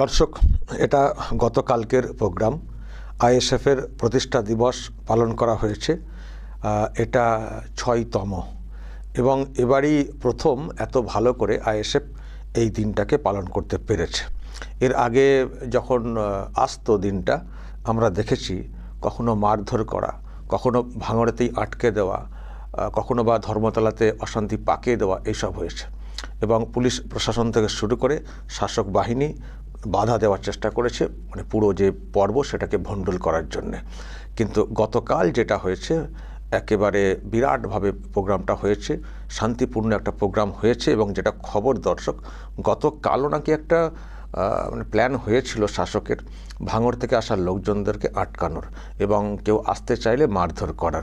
দর্শক, এটা গতকালকের প্রোগ্রাম। আইএসএফের প্রতিষ্ঠা দিবস পালন করা হয়েছে। এটা ছয়তম। এবং এবারই প্রথম এত ভালো করে আইএসএফ এই দিনটাকে পালন করতে পেরেছে। এর আগে যখন আসতো দিনটা, আমরা দেখেছি কখনো মারধর করা, কখনো ভাঙড়েতেই আটকে দেওয়া কখনো বা ধর্মতলাতে অশান্তি পাকিয়ে দেওয়া, এইসব হয়েছে। এবং পুলিশ প্রশাসন থেকে শুরু করে শাসক বাহিনী বাধা দেওয়ার চেষ্টা করেছে মানে পুরো যে পর্ব সেটাকে ভণ্ডুল করার জন্যে। কিন্তু গতকাল যেটা হয়েছে, একেবারে বিরাটভাবে প্রোগ্রামটা হয়েছে, শান্তিপূর্ণ একটা প্রোগ্রাম হয়েছে এবং যেটা খবর দর্শক, গতকালও নাকি একটা মানে প্ল্যান হয়েছিল শাসকের ভাঙর থেকে আসা লোকজনদেরকে আটকানোর এবং কেউ আসতে চাইলে মারধর করার।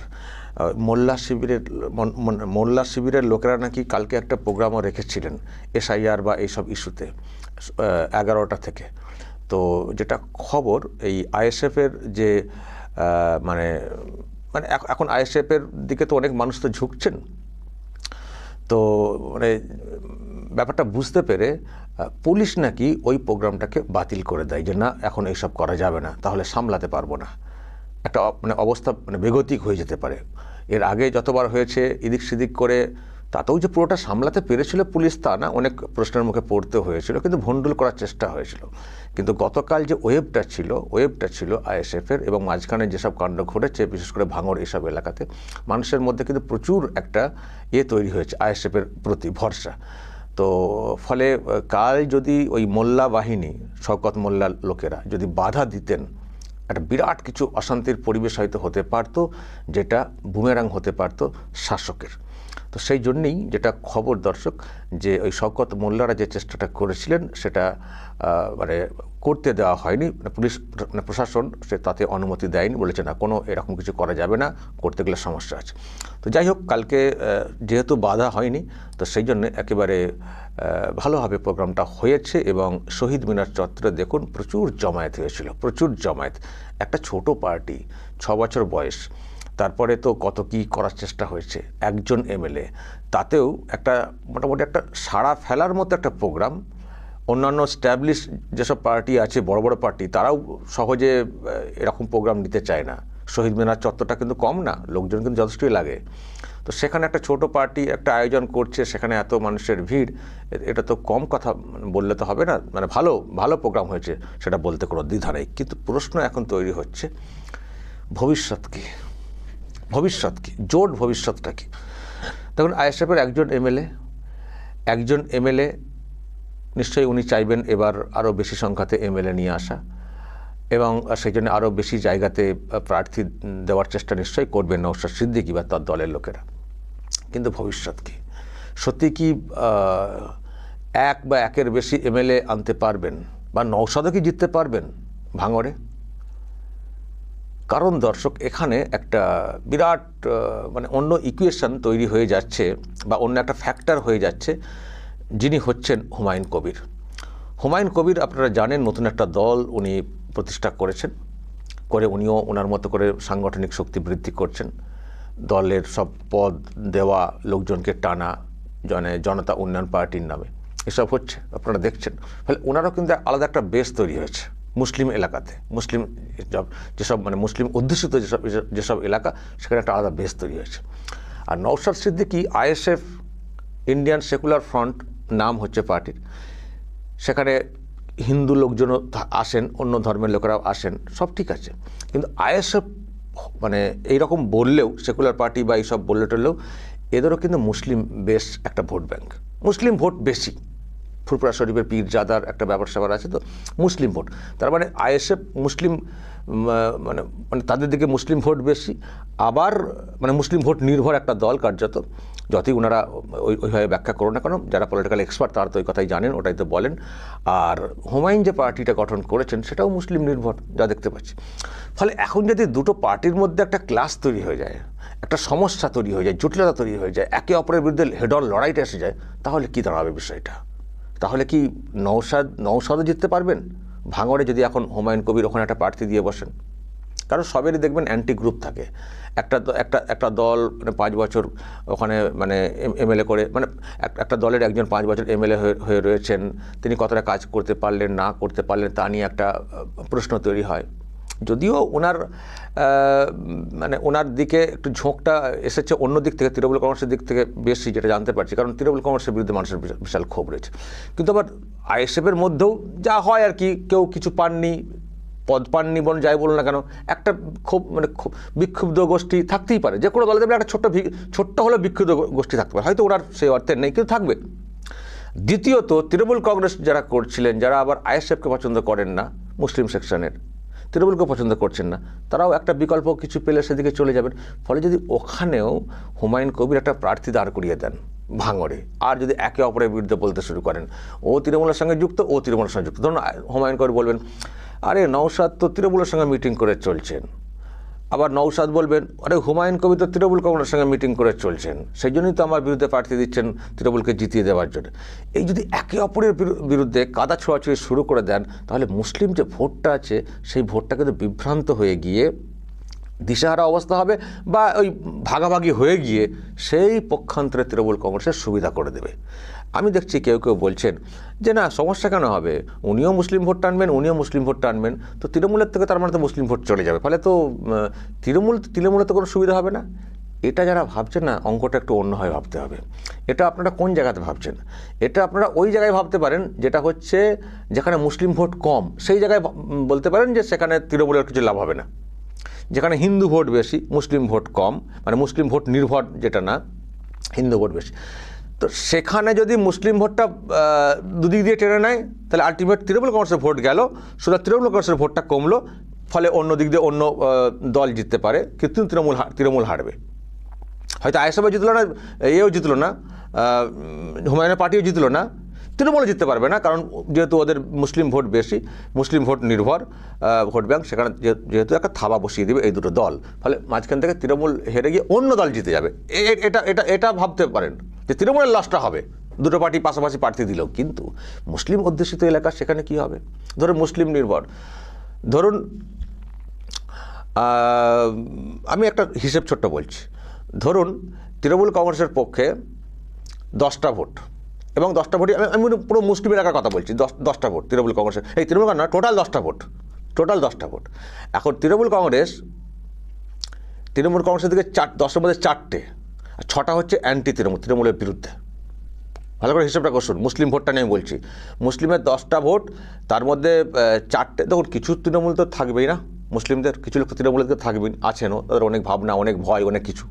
মোল্লা শিবিরের মোল্লা শিবিরের লোকেরা নাকি কালকে একটা প্রোগ্রামও রেখেছিলেন এসআইআর বা এইসব ইস্যুতে এগারোটা থেকে। তো যেটা খবর, এই আইএসএফের যে মানে মানে এখ- এখন আইএসএফের দিকে তো অনেক মানুষ তো ঝুঁকছেন। তো মানে ব্যাপারটা বুঝতে পেরে পুলিশ নাকি ওই প্রোগ্রামটাকে বাতিল করে দেয় যে, না, এখন এইসব করা যাবে না, তাহলে সামলাতে পারব না। একটা মানে অবস্থা মানে বেগতিক হয়ে যেতে পারে। এর আগে যতবার হয়েছে, এদিক সেদিক করে, তাতেও যে পুরোটা সামলাতে পেরেছিল পুলিশ তা না, অনেক প্রশ্নের মুখে পড়তে হয়েছিল, কিন্তু ভণ্ডুল করার চেষ্টা হয়েছিল। কিন্তু গতকাল যে ওয়েবটা ছিল ওয়েবটা ছিল আইএসএফের এবং মাঝখানে যেসব কাণ্ড ঘটেছে, বিশেষ করে ভাঙড় এইসব এলাকাতে, মানুষের মধ্যে কিন্তু প্রচুর একটা ইয়ে তৈরি হয়েছে, আইএসএফের প্রতি ভরসা। তো ফলে কাল যদি ওই মোল্লা বাহিনী, শওকত মোল্লা লোকেরা যদি বাধা দিতেন, একটা বিরাট কিছু অশান্তির পরিবেশ হয়তো হতে পারতো, যেটা বুমেরাং হতে পারতো শাসকের। তো সেই জন্যেই যেটা খবর দর্শক, যে ওই শওকত মোল্লারা যে চেষ্টাটা করেছিলেন, সেটা মানে করতে দেওয়া হয়নি। মানে পুলিশ মানে প্রশাসন সে তাতে অনুমতি দেয়নি, বলেছে না, কোনো এরকম কিছু করা যাবে না, করতে গেলে সমস্যা আছে। তো যাই হোক, কালকে যেহেতু বাধা হয়নি, তো সেই জন্য একেবারে ভালোভাবে প্রোগ্রামটা হয়েছে এবং শহীদ মিনার চত্বরে দেখুন, প্রচুর জমায়েত হয়েছিল, প্রচুর জমায়েত। একটা ছোট পার্টি, ছ বছর বয়স। তারপরে তো কত কি করার চেষ্টা হয়েছে একজন এমএলএ। তাতেও একটা মোটামুটি একটা সাড়া ফেলার মতো একটা প্রোগ্রাম। অন্যান্য স্ট্যাবলিশ যেসব পার্টি আছে, বড় বড় পার্টি, তারাও সহজে এরকম প্রোগ্রাম নিতে চায় না। শহীদ মিনার চত্বরটা কিন্তু কম না, লোকজন কিন্তু যথেষ্টই লাগে। তো সেখানে একটা ছোট পার্টি একটা আয়োজন করছে, সেখানে এত মানুষের ভিড় এটা তো কম কথা বললে তো হবে না। মানে ভালো ভালো প্রোগ্রাম হয়েছে, সেটা বলতে কোনো দ্বিধা নেই। কিন্তু প্রশ্ন এখন তৈরি হচ্ছে, ভবিষ্যৎ কী? ভবিষ্যৎ কী জোট ভবিষ্যৎটা কী দেখুন, আইএসএফের একজন এমএলএ একজন এমএলএ, নিশ্চয়ই উনি চাইবেন এবার আরও বেশি সংখ্যাতে এমএলএ নিয়ে আসা, এবং সেই জন্য আরও বেশি জায়গাতে প্রার্থী দেওয়ার চেষ্টা নিশ্চয়ই করবেন নৌসাদ সিদ্দিকি বা তার দলের লোকেরা। কিন্তু ভবিষ্যৎ কি সত্যি কি এক বা একের বেশি এমএলএ আনতে পারবেন বা নৌসাদও কি জিততে পারবেন ভাঙড়ে? কারণ দর্শক, এখানে একটা বিরাট মানে অন্য ইকুয়েশন তৈরি হয়ে যাচ্ছে বা অন্য একটা ফ্যাক্টর হয়ে যাচ্ছে, যিনি হচ্ছেন হুমায়ুন কবির। হুমায়ুন কবির আপনারা জানেন, নতুন একটা দল উনি প্রতিষ্ঠা করেছেন। করে উনিও ওনার মতো করে সাংগঠনিক শক্তি বৃদ্ধি করছেন। দলের সব পদ দেওয়া লোকজনকে টানা জনে, জনতা উন্নয়ন পার্টির নামে। এসব হচ্ছে, আপনারা দেখছেন। ফলে ওনারও কিন্তু আলাদা একটা বেস তৈরি হয়েছে। মুসলিম এলাকাতে, মুসলিম যেসব- মানে মুসলিম অধ্যুষিত যেসব যেসব এলাকা, সেখানে একটা আলাদা বেস তৈরি হয়েছে। আর Naushad Siddiqui ISF Indian secular front নাম হচ্ছে পার্টির। সেখানে হিন্দু লোকজনও আসেন, অন্য ধর্মের লোকেরাও আসেন, সব ঠিক আছে। কিন্তু আইএসএফ মানে এইরকম বললেও, সেকুলার পার্টি বা এইসব বললে টললেও এদেরও কিন্তু মুসলিম বেশ একটা ভোট ব্যাংক। মুসলিম ভোট বেশি। ফুরপুরা শরীফের পীরজাদার একটা ব্যাপার স্যাপার আছে তো, মুসলিম ভোট। তার মানে আইএসএফ মুসলিম মানে মানে তাদের দিকে মুসলিম ভোট বেশি। আবার মানে মুসলিম ভোট নির্ভর একটা দল কার্যত, যতই ওনারা ওই, ওইভাবে ব্যাখ্যা করো না কেন, যারা পলিটিক্যাল এক্সপার্ট তারা তো ওই কথাই জানেন, ওটাই তো বলেন। আর হুমায়ুন যে পার্টিটা গঠন করেছেন, সেটাও মুসলিম নির্ভর, যা দেখতে পাচ্ছি। ফলে এখন যদি দুটো পার্টির মধ্যে একটা ক্লাস তৈরি হয়ে যায়, একটা সমস্যা তৈরি হয়ে যায়, জটিলতা তৈরি হয়ে যায়, একে অপরের বিরুদ্ধে হেডল লড়াইটা এসে যায়, তাহলে কী দাঁড়াবে বিষয়টা? তাহলে কি নৌসাদ নৌসাদও জিততে পারবেন? ভাঙড়ে যদি এখন হুমায়ুন কবির ওখানে একটা প্রার্থী দিয়ে বসেন। কারণ সবেরই দেখবেন অ্যান্টি গ্রুপ থাকে। একটা একটা একটা দল মানে পাঁচ বছর ওখানে মানে এমএলএ করে মানে এক- একটা দলের একজন পাঁচ বছর এমএলএ হয়ে রয়েছেন, তিনি কতটা কাজ করতে পারলেন, না করতে পারলেন, তা নিয়ে একটা প্রশ্ন তৈরি হয়। যদিও ওনার মানে ওনার দিকে একটু ঝোঁকটা এসেছে অন্য দিক থেকে, তৃণমূল কংগ্রেসের দিক থেকে বেশি যেটা জানতে পারছি, কারণ তৃণমূল কংগ্রেসের বিরুদ্ধে মানুষের বিশাল- ক্ষোভ রয়েছে। কিন্তু আবার আইএসএফের মধ্যেও যা হয় আর কি, কেউ কিছু পাননি, পদ পাননি বলুন, যাই বলুন না কেন, একটা খুব মানে বিক্ষুব্ধ গোষ্ঠী থাকতেই পারে। যে কোনো দলে দেখবেন একটা ছোট্ট ছোট্ট হলেও বিক্ষুব্ধ গোষ্ঠী থাকতে পারে। হয়তো ওনার সেই অর্থে নেই, কিন্তু থাকবে। দ্বিতীয়ত, তৃণমূল কংগ্রেস যারা করছিলেন, যারা আবার আইএসএফকে পছন্দ করেন না, মুসলিম সেকশনের তৃণমূলকে পছন্দ করছেন না। তারাও একটা বিকল্প কিছু পেলে সেদিকে চলে যাবেন। ফলে যদি ওখানেও হুমায়ুন কবির একটা প্রার্থী দাঁড় করিয়ে দেন ভাঙড়ে, আর যদি একে অপরের বিরুদ্ধে বলতে শুরু করেন, ও তৃণমূলের সঙ্গে যুক্ত, ও তৃণমূলের সঙ্গে যুক্ত। ধরুন হুমায়ুন কবির বলবেন, আরে নওশাদ তো তৃণমূলের সঙ্গে মিটিং করে চলছেন। আবার নৌসাদ বলবেন, আরে হুমায়ুন কবি তো তৃণমূল কংগ্রেসের সঙ্গে মিটিং করে চলছেন। সেই জন্যই তো আমার বিরুদ্ধে প্রার্থী দিচ্ছেন তৃণমূলকে জিতিয়ে দেওয়ার জন্য। এই যদি একে অপরের বিরু- বিরুদ্ধে কাদা ছোঁয়াছুঁড়ি শুরু করে দেন, তাহলে মুসলিম যে ভোটটা আছে, সেই ভোটটা কিন্তু বিভ্রান্ত হয়ে গিয়ে দিশাহারা অবস্থা হবে বা ওই ভাগাভাগি হয়ে গিয়ে সেই পক্ষান্তরে তৃণমূল কংগ্রেসের সুবিধা করে দেবে। আমি দেখছি কেউ কেউ বলছেন যে না, সমস্যা কেন হবে? উনিও মুসলিম ভোট টানবেন, উনিও মুসলিম ভোট টানবেন। তো তৃণমূলের থেকে তার মানে তো মুসলিম ভোট চলে যাবে। ফলে তো তৃণমূল তৃণমূলের তো কোনো সুবিধা হবে না। এটা যারা ভাবছেন না, অঙ্কটা একটু অন্যভাবে ভাবতে হবে। এটা আপনারা কোন জায়গাতে ভাবছেন? এটা আপনারা ওই জায়গায় ভাবতে পারেন, যেটা হচ্ছে যেখানে মুসলিম ভোট কম, সেই জায়গায় বলতে পারেন যে সেখানে তৃণমূলের কিছু লাভ হবে না। যেখানে হিন্দু ভোট বেশি, মুসলিম ভোট কম মানে মুসলিম ভোট নির্ভর, যেটা না, হিন্দু ভোট বেশি। তো সেখানে যদি মুসলিম ভোটটা দুদিক দিয়ে টেনে নেয়, তাহলে আলটিমেট তৃণমূল কংগ্রেসের ভোট গেল। সুতরাং তৃণমূল কংগ্রেসের ভোটটা কমলো, ফলে অন্য দিক দিয়ে অন্য দল জিততে পারে, কিন্তু তৃণমূল তৃণমূল হারবে। হয়তো আইএসএফও জিতলো না, এও জিতলো না হুমায়ুনের পার্টিও জিতলো না তৃণমূলও জিততে পারবে না, কারণ যেহেতু ওদের মুসলিম ভোট বেশি, মুসলিম ভোট নির্ভর ভোট ব্যাংক, সেখানে যেহেতু একটা থাবা বসিয়ে দেবে এই দুটো দল। ফলে মাঝখান থেকে তৃণমূল হেরে গিয়ে অন্য দল জিতে যাবে। এটা এটা এটা ভাবতে পারেন যে তৃণমূলের লসটা হবে। দুটো পার্টি পাশাপাশি প্রার্থী দিলেও, কিন্তু মুসলিম অধ্যুষিত এলাকা সেখানে কি হবে? ধরুন মুসলিম নির্ভর। ধরুন আমি একটা হিসেব ছোট্ট বলছি। ধরুন, তৃণমূল কংগ্রেসের পক্ষে দশটা ভোট। এবং দশটা ভোটই আমি পুরো মুসলিম এলাকার কথা বলছি। দশ দশটা ভোট, তৃণমূল কংগ্রেসের এই তৃণমূল না টোটাল দশটা ভোট। টোটাল দশটা ভোট। এখন তৃণমূল কংগ্রেস, তৃণমূল কংগ্রেসের দিকে চার দশের মধ্যে চারটে, আর ছটা হচ্ছে অ্যান্টি তৃণমূল, তৃণমূলের বিরুদ্ধে। ভালো করে হিসেবটা করুন মুসলিম ভোটটা নিয়ে আমি বলছি। মুসলিমের দশটা ভোট, তার মধ্যে চারটে দেখুন, কিছু তৃণমূল তো থাকবেই না। মুসলিমদের, কিছু লোক তৃণমূলের থাকবেন আছেনও, তাদের অনেক ভাবনা, অনেক ভয়, অনেক কিছু।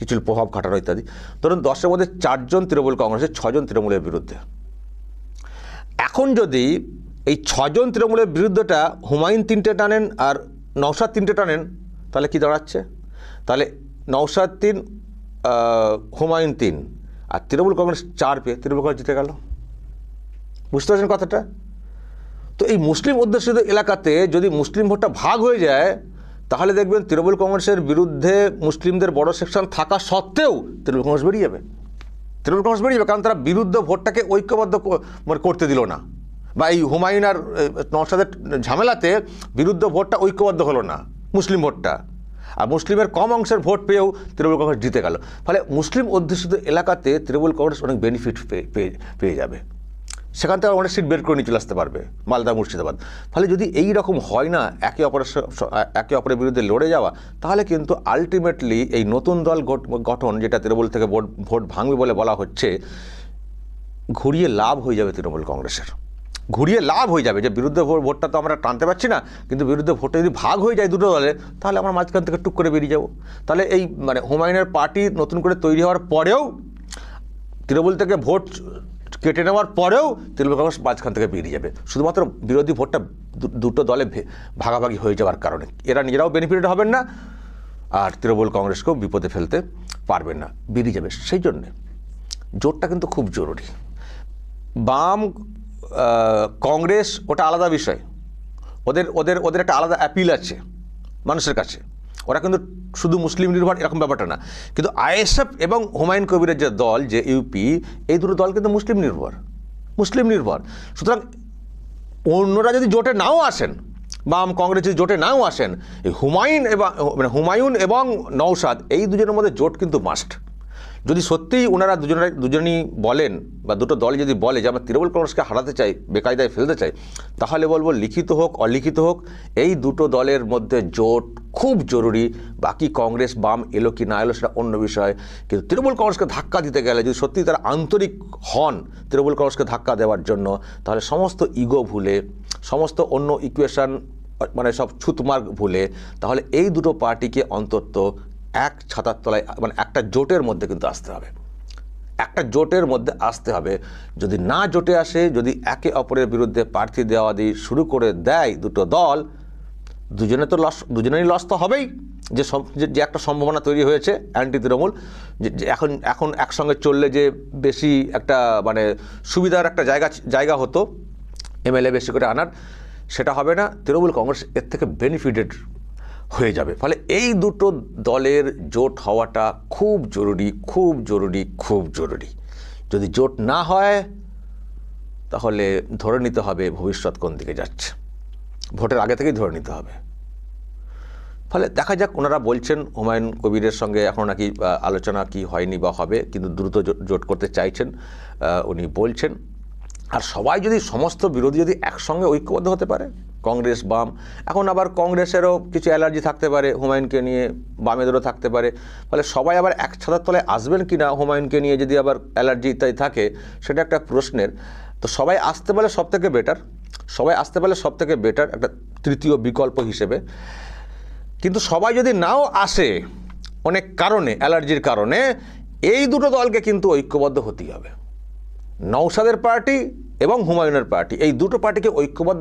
কিছু প্রভাব খাটানো ইত্যাদি। ধরুন, দশের মধ্যে চারজন তৃণমূল কংগ্রেসের, ছজন তৃণমূলের বিরুদ্ধে। এখন যদি এই ছজন তৃণমূলের বিরুদ্ধেটা হুমায়ুন তিনটে টানেন আর নওশাদ তিনটে টানেন, তাহলে কি দাঁড়াচ্ছে? তাহলে নওশাদ তিন হুমায়ুন তিন, আর তৃণমূল কংগ্রেস চার পেয়ে তৃণমূল কংগ্রেস জিতে গেল। বুঝতে পারছেন কথাটা? তো এই মুসলিম অধ্যুষিত এলাকাতে যদি মুসলিম ভোটটা ভাগ হয়ে যায় তাহলে দেখবেন তৃণমূল কংগ্রেসের বিরুদ্ধে মুসলিমদের বড় সেকশন থাকা সত্ত্বেও তৃণমূল কংগ্রেস বেরিয়ে যাবে। তৃণমূল কংগ্রেস বেরিয়ে যাবে কারণ তারা বিরুদ্ধ ভোটটাকে ঐক্যবদ্ধ মানে করতে দিল না। বা এই হুমায়ুন আর এ, নওশাদের ঝামেলাতে বিরুদ্ধ ভোটটা ঐক্যবদ্ধ হলো না মুসলিম ভোটটা। আর মুসলিমের কম অংশের ভোট পেয়েও তৃণমূল কংগ্রেস জিতে গেল। ফলে মুসলিম অধ্যুষিত এলাকাতে তৃণমূল কংগ্রেস অনেক বেনিফিট পেয়ে- পেয়ে যাবে। সেখান থেকে অনেক সিট বের করে নিয়ে চলে আসতে পারবে, মালদা, মুর্শিদাবাদ। ফলে যদি এই রকম হয় না, একে অপরের একে অপরের বিরুদ্ধে লড়ে যাওয়া, তাহলে কিন্তু আলটিমেটলি এই নতুন দল গঠন, যেটা তৃণমূল থেকে ভোট ভোট ভাঙবে বলে বলা হচ্ছে, ঘুরিয়ে লাভ হয়ে যাবে তৃণমূল কংগ্রেসের। ঘুরিয়ে লাভ হয়ে যাবে, যে বিরুদ্ধে ভোট ভোটটা তো আমরা টানতে পারছি না, কিন্তু বিরুদ্ধে ভোটে যদি ভাগ হয়ে যায় দুটো দলে, তাহলে আমরা মাঝখান থেকে টুক করে বেরিয়ে যাব। তাহলে এই মানে হুমায়ুনের পার্টি নতুন করে তৈরি হওয়ার পরেও তৃণমূল থেকে ভোট কেটে নেওয়ার পরেও তৃণমূল কংগ্রেস মাঝখান থেকে বেরিয়ে যাবে। শুধুমাত্র বিরোধী ভোটটা দুটো দলে ভাগাভাগি হয়ে যাওয়ার কারণে। এরা নিজেরাও বেনিফিটেড হবেন না, আর তৃণমূল কংগ্রেসকেও বিপদে ফেলতে পারবেন না, বেরিয়ে যাবে। সেই জন্যে জোটটা কিন্তু খুব জরুরি। বাম কংগ্রেস ওটা আলাদা বিষয়। ওদের ওদের ওদের একটা আলাদা অ্যাপিল আছে মানুষের কাছে। ওরা কিন্তু শুধু মুসলিম নির্ভর, এরকম ব্যাপারটা না। কিন্তু আইএসএফ এবং হুমায়ুন কবিরের যে দল, যে ইউপি, এই দুটো দল কিন্তু মুসলিম নির্ভর মুসলিম নির্ভর। সুতরাং অন্যরা যদি জোটে নাও আসেন, বাম কংগ্রেস যদি জোটে নাও আসেন, এই হুমায়ুন এবং মানে হুমায়ুন এবং নৌসাদ এই দুজনের মধ্যে জোট কিন্তু মাস্ট যদি সত্যিই ওনারা দুজনে দুজনই বলেন বা দুটো দল যদি বলে যে আমরা তৃণমূল কংগ্রেসকে হারাতে চাই, বেকায়দায় ফেলতে চাই, তাহলে বলব লিখিত হোক, অলিখিত হোক, এই দুটো দলের মধ্যে জোট খুব জরুরি। বাকি কংগ্রেস বাম এলো কি না এলো সেটা অন্য বিষয়। কিন্তু তৃণমূল কংগ্রেসকে ধাক্কা দিতে গেলে যদি সত্যি তারা আন্তরিক হন তৃণমূল কংগ্রেসকে ধাক্কা দেওয়ার জন্য, তাহলে সমস্ত ইগো ভুলে, সমস্ত অন্য ইকুয়েশান মানে সব ছুতমার্গ ভুলে, তাহলে এই দুটো পার্টিকে অন্তত এক ছাতার তলায় মানে একটা জোটের মধ্যে কিন্তু আসতে হবে। একটা জোটের মধ্যে আসতে হবে। যদি না জোটে আসে, যদি একে অপরের বিরুদ্ধে প্রার্থী দেওয়া দিয়ে শুরু করে দেয় দুটো দল, দুজনে তো লস, দুজনেরই লস তো হবেই। যে যে- একটা সম্ভাবনা তৈরি হয়েছে, অ্যান্টি তৃণমূল, যে এখন এখন একসঙ্গে চললে যে বেশি একটা মানে সুবিধার একটা জায়গা জায়গা হতো, এমএলএ বেশি করে আনার, সেটা হবে না। তৃণমূল কংগ্রেস এর থেকে বেনিফিটেড হয়ে যাবে। ফলে এই দুটো দলের জোট হওয়াটা খুব জরুরি খুব জরুরি খুব জরুরি। যদি জোট না হয়, তাহলে ধরে নিতে হবে ভবিষ্যৎ কোন দিকে যাচ্ছে। ভোটের আগে থেকেই ধরে নিতে হবে। ফলে দেখা যাক, ওনারা বলছেন হুমায়ুন কবিরের সঙ্গে এখন নাকি আলোচনা কি হয়নি বা হবে, কিন্তু দ্রুত জোট করতে চাইছেন উনি বলছেন। আর সবাই যদি, সমস্ত বিরোধী যদি একসঙ্গে ঐক্যবদ্ধ হতে পারে কংগ্রেস বাম। এখন আবার কংগ্রেসেরও কিছু অ্যালার্জি থাকতে পারে, হুমায়ুনকে নিয়ে বামেদেরও থাকতে পারে। ফলে সবাই আবার এক ছাতার তলায় আসবেন কি না হুমায়ুনকে নিয়ে যদি আবার অ্যালার্জি ইত্যাদি থাকে, সেটা একটা প্রশ্নের। তো সবাই আসতে পারলে সব থেকে বেটার, সবাই আসতে পারলে সব থেকে বেটার একটা তৃতীয় বিকল্প হিসেবে। কিন্তু সবাই যদি নাও আসে, অনেক কারণে, অ্যালার্জির কারণে, এই দুটো দলকে কিন্তু ঐক্যবদ্ধ হতেই হবে। নৌসাদের পার্টি এবং হুমায়ুনের পার্টি, এই দুটো পার্টিকে ঐক্যবদ্ধ